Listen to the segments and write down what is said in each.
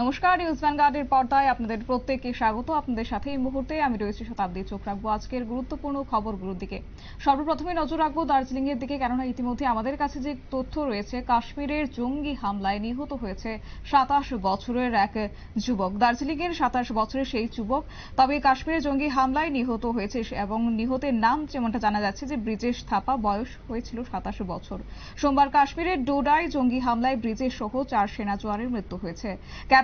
নমস্কার, নিউজ ভ্যানগার্ডের পর্দায় আপনাদের প্রত্যেককে স্বাগত। আপনাদের সাথে এই মুহূর্তে আমি রয়েছি শতাব্দী, চোখ রাখব আজকের গুরুত্বপূর্ণ খবরগুলোর দিকে। সর্বপ্রথমে নজর রাখব দার্জিলিং এর দিকে, কেননা ইতিমধ্যে আমাদের কাছে যে তথ্য রয়েছে, কাশ্মীরের জঙ্গি হামলায় নিহত হয়েছে সাতাশ বছরের এক যুবক। দার্জিলিং এর সাতাশ বছরের সেই যুবক, তবে কাশ্মীরের জঙ্গি হামলায় নিহত হয়েছে এবং নিহতের নাম যেমনটা জানা যাচ্ছে যে ব্রিজেশ থাপা, বয়স হয়েছিল সাতাশ বছর। সোমবার কাশ্মীরের ডোডায় জঙ্গি হামলায় ব্রিজেশ সহ চার সেনা জোয়ারের মৃত্যু হয়েছে।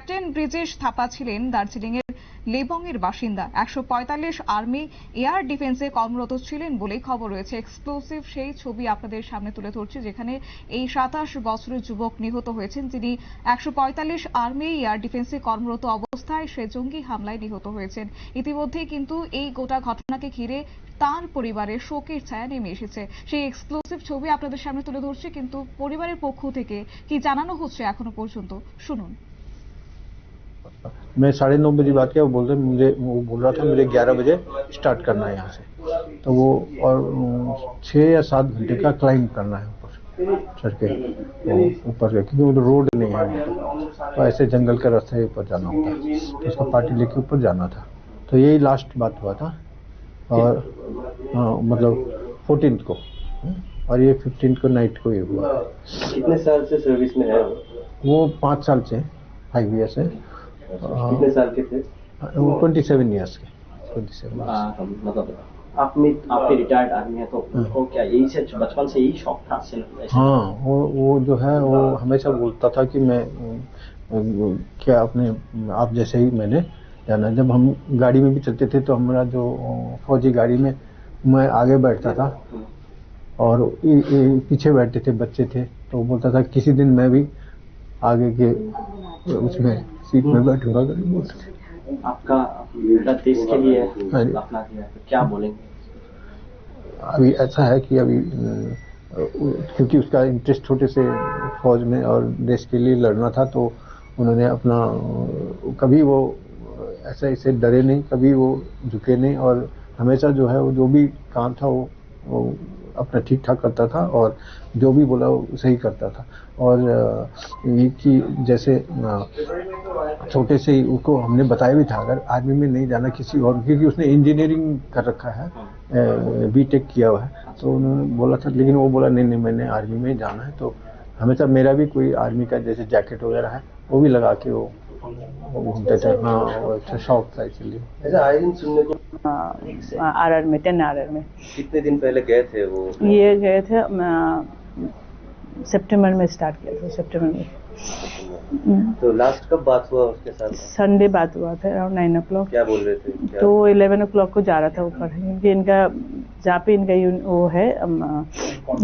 ক্যাপ্টেন ব্রিজেশ থাপা ছিলেন দার্জিলিং এর লেবং এর বাসিন্দা। একশো পঁয়তাল্লিশ আর্মি এয়ার ডিফেন্সে কর্মরত ছিলেন বলেই খবর রয়েছে। এক্সক্লুসিভ সেই ছবি আপনাদের সামনে তুলে ধরছি, যেখানে এই সাতাশ বছরের যুবক নিহত হয়েছেন। যিনি একশো পঁয়তাল্লিশ আর্মি এয়ার ডিফেন্সে কর্মরত অবস্থায় সে জঙ্গি হামলায় নিহত হয়েছেন। ইতিমধ্যেই কিন্তু এই গোটা ঘটনাকে ঘিরে তার পরিবারের শোকের ছায়া নেমে এসেছে। সেই এক্সক্লুসিভ ছবি আপনাদের সামনে তুলে ধরছি, কিন্তু পরিবারের পক্ষ থেকে কি জানানো হচ্ছে এখনও পর্যন্ত? শুনুন। मैं साढ़े नौ बजे बात किया वो बोल रहे मुझे वो बोल रहा था मुझे ग्यारह बजे स्टार्ट करना है यहाँ से. तो वो और छः या सात घंटे का क्लाइंब करना है ऊपर चढ़ के वो ऊपर के क्योंकि वो रोड नहीं है। तो ऐसे जंगल के रास्ते ऊपर जाना होता है तो उसका पार्टी लेके ऊपर जाना था। तो यही लास्ट बात हुआ था और हाँ, मतलब फोर्टीन को और ये फिफ्टीन को नाइट को ये हुआ। कितने साल से सर्विस में है? वो? पाँच साल से फाइव ईयर से। कितने साल के थे? ट्वेंटी सेवन ईयर्स के ट्वेंटी सेवन मतलब आप में आपके रिटायर्ड आदमी है तो उनको क्या यही से बचपन से यही शौक था हाँ वो वो जो है वो हमेशा बोलता था कि मैं क्या अपने आप जैसे ही मैंने जाना जब हम गाड़ी में भी चलते थे तो हमारा जो फौजी गाड़ी में मैं आगे बैठता था। और इ- इ- पीछे बैठते थे बच्चे थे तो बोलता था किसी दिन मैं भी आगे के उसमें सीट में बैठूँगा करके बोलते। थे आपका देश के लिए हाँ अपना दिया तो क्या बोलेंगे? अभी ऐसा है कि अभी क्योंकि उसका इंटरेस्ट छोटे से फौज में और देश के लिए लड़ना था तो उन्होंने अपना कभी वो ऐसा इससे डरे नहीं कभी वो झुके नहीं और हमेशा जो है वो जो भी काम था वो, वो अपना ठीक ठाक करता था और जो भी बोला वो सही करता था। और ये कि जैसे छोटे से ही उसको हमने बताया भी था, अगर आर्मी में नहीं जाना किसी और, क्योंकि उसने इंजीनियरिंग कर रखा है बी टेक किया हुआ है तो उन्होंने बोला था, लेकिन वो बोला, नहीं नहीं, मैंने आर्मी में जाना है। तो हमेशा मेरा भी कोई आर्मी का जैसे जैकेट वगैरह है, वो भी लगा के वो वो हाँ वो अच्छा शौक था इसलिए ऐसा आए दिन सुनने को आर आर में टेन आर आर में। कितने दिन पहले गए थे वो? ये गए थे सितंबर में स्टार्ट किया था सितंबर में। हम्म, तो लास्ट कब बात हुआ उसके साथ? संडे बात हुआ था अराउंड नाइन ओ क्लॉक क्या बोल रहे थे? क्या तो इलेवन ओ क्लॉक को जा रहा था ऊपर क्योंकि इनका जहाँ पे इनका यून- वो है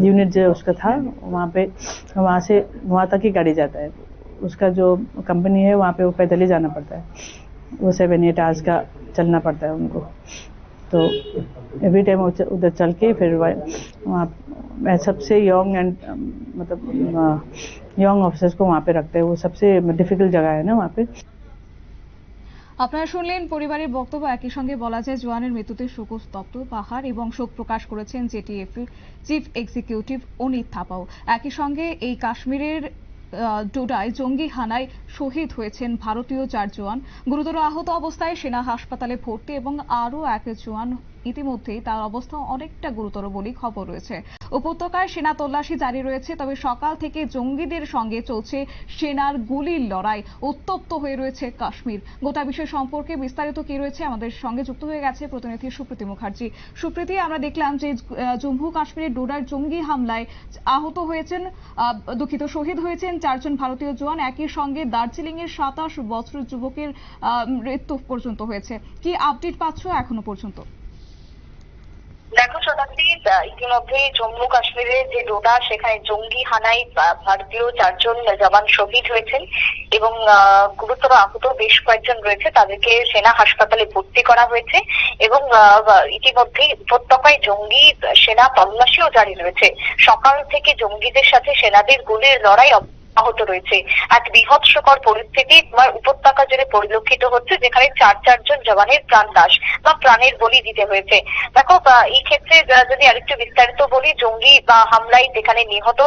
यूनिट जो उसका था वहाँ पे वहाँ से वहाँ तक ही गाड़ी जाता है उसका जो कंपनी है वहाँ पे वो पैदल ही जाना पड़ता है वो सेवन एट आवर्स का चलना पड़ता है उनको तो एवरी टाइम उधर चल के फिर वह- वहाँ मैं सबसे यंग एंड मतलब यंग ऑफिसर्स को वहाँ पे रखते हैं वो सबसे डिफिकल्ट जगह है ना वहाँ पे আপনারা শুনলেন পরিবারের বক্তব্য একই সঙ্গে বলা যায় জওয়ানের মৃত্যুতে শোকস্তব্ধ পাহাড় এবং শোক প্রকাশ করেছেন জেটিএফ চিফ এক্সিকিউটিভ অনিত থাপাও একই সঙ্গে এই কাশ্মীরের আহ, ডোডায় জঙ্গি হানায় শহীদ হয়েছেন ভারতীয় চার জওয়ান। গুরুতর আহত অবস্থায় সেনা হাসপাতালে ভর্তি এবং আরও এক জওয়ান ইতিমধ্যেই তার অবস্থা অনেকটা গুরুতর বলেই খবর রয়েছে। উপত্যকায় সেনা তল্লাশি জারি রয়েছে, তবে সকাল থেকে জঙ্গিদের সঙ্গে চলছে সেনার গুলির লড়াই। উত্তপ্ত হয়ে রয়েছে কাশ্মীর। গোটা বিষয় সম্পর্কে বিস্তারিত কি রয়েছে আমাদের সঙ্গে যুক্ত হয়ে গেছে প্রতিনিধি সুপ্রীতি মুখার্জি। সুপ্রীতি, আমরা দেখলাম যে জম্মু কাশ্মীরের ডোডার জঙ্গি হামলায় আহত হয়েছেন দুঃখিত, শহীদ হয়েছেন চারজন ভারতীয় জওয়ান। একই সঙ্গে দার্জিলিং এর সাতাশ বছরের যুবকের মৃত্যু পর্যন্ত হয়েছে। কি আপডেট পাচ্ছ এখনও পর্যন্ত? দেখো শতাব্দী ইতিমধ্যে জম্মু কাশ্মীরের যে ডোডা, সেখানে জঙ্গি হানায় ভারতীয় চারজন জওয়ান শহীদ হয়েছেন এবং গুরুতর আহত বেশ কয়েকজন রয়েছে, তাদেরকে সেনা হাসপাতালে ভর্তি করা হয়েছে এবং ইতিমধ্যে উপত্যকায় জঙ্গি সেনা তল্লাশিও জারি রয়েছে। সকাল থেকে জঙ্গিদের সাথে সেনাদের গুলির লড়াই আহত রয়েছে। এক বিভৎসকর পরিস্থিতি তোমার উপত্যকা জুড়ে পরিলক্ষিত হচ্ছে, যেখানে চার চারজন জওয়ানের প্রাণ নাশ বা প্রাণের বলি দিতে হয়েছে। দেখো এই ক্ষেত্রে যদি আরেকটু বিস্তারিত বলি, জঙ্গি বা হামলায় যেখানে নিহত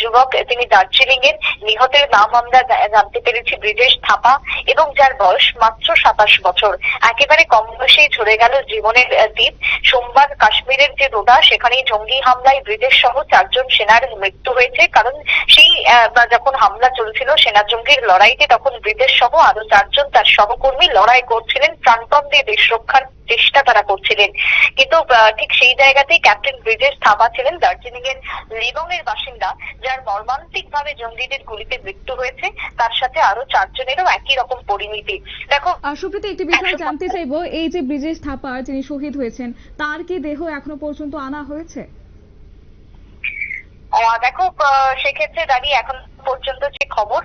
যুবক, তিনি দার্জিলিং এর নিহতের নাম আমরা জানতে পেরেছি ব্রিজেশ থাপা এবং যার বয়স মাত্র সাতাশ বছর। একেবারে কম বয়সেই ঝরে গেল জীবনের দ্বীপ। সোমবার কাশ্মীরের যে রোডা সেখানে জঙ্গি হামলায় ব্রিজেশ সহ চারজন সেনার মৃত্যু হয়েছে, কারণ সেই বা যখন হামলা চলছিল সেনা জঙ্গির লড়াইতে তখন ব্রিজেশ সহ আরও চারজন তার সহকর্মী লড়াই করছিলেন প্রাণপণ দিয়ে দেশ রক্ষার চেষ্টা তারা করছিলেন। কিন্তু ঠিক সেই জায়গাতেই ক্যাপ্টেন ব্রিজেশ থাপা ছিলেন দার্জিলিং এর লিবং এর বাসিন্দা যার মর্মান্তিক ভাবে জঙ্গিদের গুলিতে মৃত্যু হয়েছে। তার সাথে আরও চারজনেরও একই রকম পরিণতি। দেখো সুপ্রীতি একটি বিষয় জানতে চাইব এই যে ব্রিজেশ থাপার যিনি শহীদ হয়েছেন তার কি দেহ এখনও পর্যন্ত আনা হয়েছে? দেখো সেক্ষেত্রে দাঁড়িয়ে এখন পর্যন্ত যে খবর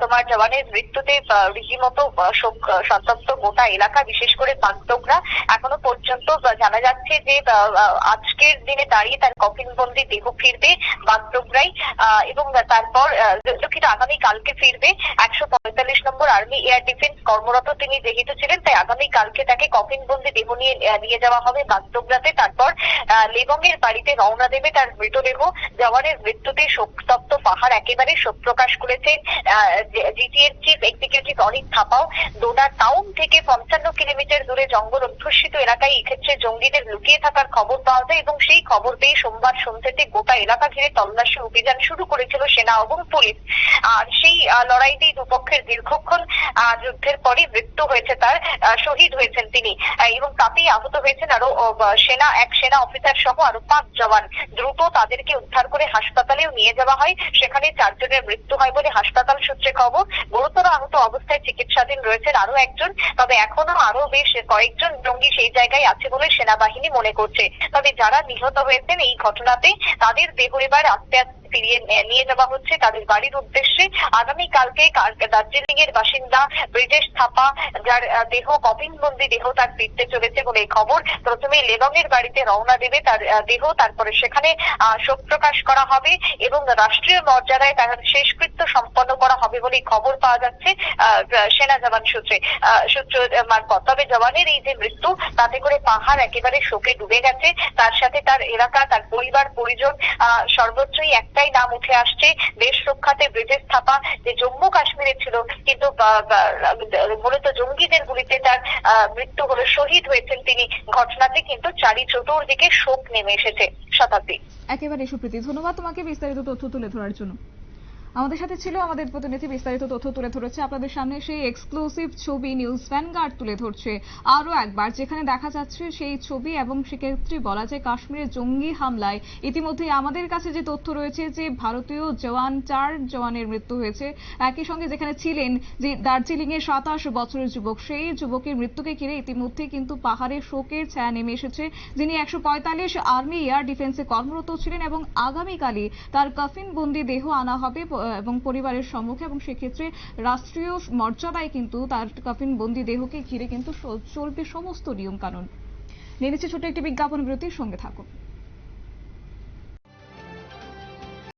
তোমার জওয়ানের মৃত্যুতে রীতিমতো শোক সন্তপ্ত গোটা এলাকা বিশেষ করে বাগডোগরা এখনও পর্যন্ত জানা যাচ্ছে যে আজকের দিনে দাঁড়িয়ে তার কফিনবন্দি দেহ ফিরবে বাগডোগরাই এবং তারপর দুঃখিত আগামী কালকে ফিরবে একশো পঁয়তাল্লিশ নম্বর আর্মি এয়ার ডিফেন্স কর্মরত তিনি যেহেতু ছিলেন তাই আগামী কালকে তাকে কফিনবন্দি দেহ নিয়ে নিয়ে যাওয়া হবে বাগডোগরাতে। তারপর আহ, লেবংয়ের বাড়িতে রওনা দেবে তার মৃতদেহ। জওয়ানের মৃত্যুতে শোকতপ্ত পাহাড় একেবারে শোক প্রকাশ করেছেন জিটিএর চিফ এক্সিকিউটিভ অনিক থাপাও। দোডা টাউন থেকে পঞ্চান্ন কিলোমিটার দূরে জঙ্গল অধ্যুষিত এলাকায় এক্ষেত্রে জঙ্গিদের লুকিয়ে থাকার খবর পাওয়া যায় এবং সেই খবর পেয়ে সোমবার সন্ধ্যেতে গোটা এলাকা ঘিরে তল্লাশি অভিযান শুরু করেছিল সেনা এবং পুলিশ। আর সেই লড়াইতেই দুপক্ষের দীর্ঘক্ষণ যুদ্ধের পরে মৃত্যু হয়েছে তার শহীদ হয়েছেন তিনি। এবং তাতেই আহত হয়েছেন আরও সেনা, এক সেনা অফিসার সহ আরও পাঁচ জওয়ান। দ্রুত তাদেরকে উদ্ধার করে হাসপাতালেও নিয়ে যাওয়া হয়। সেখানে চারজনের মৃত্যু হয় বলে হাসপাতাল সূত্রে খবর। গুরুতর আহত অবস্থায় চিকিৎসাধীন রয়েছেন আরও একজন, তবে এখনও আরও বেশ কয়েকজন জঙ্গি সেই জায়গায় আছে বলে সেনাবাহিনী মনে করছে। তবে যারা নিহত হয়েছেন এই ঘটনাতে তাদের দেহ এবার আস্তে আস্তে ফিরিয়ে নিয়ে যাওয়া হচ্ছে তাদের বাড়ির উদ্দেশ্যে। আগামী কালকে দার্জিলিং এর বাসিন্দা ব্রিজেশ থাপা যার দেহ কপিনবন্দি দেহ তার ফিরতে চলেছে বলে এই খবর। প্রথমে লেবং এর বাড়িতে রওনা দেবে তার দেহ তারপরে সেখানে শোক প্রকাশ করা হবে এবং রাষ্ট্রীয় মর্যাদায় তার শেষকৃত্য সম্পন্ন করা হবে বলে খবর পাওয়া যাচ্ছে সেনা জওয়ান সূত্রে। সূত্র মারফত। তবে জওয়ানের এই যে মৃত্যু তাতে করে পাহাড় একেবারে শোকে ডুবে গেছে। তার সাথে তার এলাকা তার পরিবার পরিজন আহ, সর্বোচ্চই একটাই নাম উঠে আসছে। দেশ রক্ষাতে ব্রিজেশ থাপা যে জম্মু কাশ্মীরে ছিল, কিন্তু মূলত জঙ্গিদের গুলিতে তার মৃত্যু হলো শহীদ হয়েছেন তিনি। ঘটনাতে কিন্তু চারি চতুর্দিকে শোক নেমে এসেছে শতাব্দী। একেবারে সুপ্রীতি, ধন্যবাদ তোমাকে বিস্তারিত তথ্য তুলে ধরার জন্য। আমাদের সাথে ছিল আমাদের প্রতিনিধি, বিস্তারিত তথ্য তুলে ধরেছে আপনাদের সামনে। সেই এক্সক্লুসিভ ছবি নিউজ ভ্যানগার্ড তুলে ধরছে আরও একবার, যেখানে দেখা যাচ্ছে সেই ছবি এবং সেক্ষেত্রে বলা যায় কাশ্মীরের জঙ্গি হামলায়। ইতিমধ্যে আমাদের কাছে যে তথ্য রয়েছে যে ভারতীয় জওয়ান, চার জওয়ানের মৃত্যু হয়েছে। একই সঙ্গে যেখানে ছিলেন যে দার্জিলিং এর সাতাশ বছরের যুবক, সেই যুবকের মৃত্যুকে ঘিরে ইতিমধ্যে কিন্তু পাহাড়ে শোকের ছায়া নেমে এসেছে। যিনি একশো পঁয়তাল্লিশ আর্মি এয়ার ডিফেন্সে কর্মরত ছিলেন এবং আগামীকালই তার কফিন বন্দি দেহ আনা হবে এবং পরিবারের সম্মুখে এবং সেক্ষেত্রে রাষ্ট্রীয় মর্যাদায় কিন্তু তার কফিন বন্দি দেহকে ঘিরে কিন্তু চলবে সমস্ত নিয়ম কানুন নেমেছে ছোট একটি বিজ্ঞাপন বিরতির সঙ্গে থাকুন।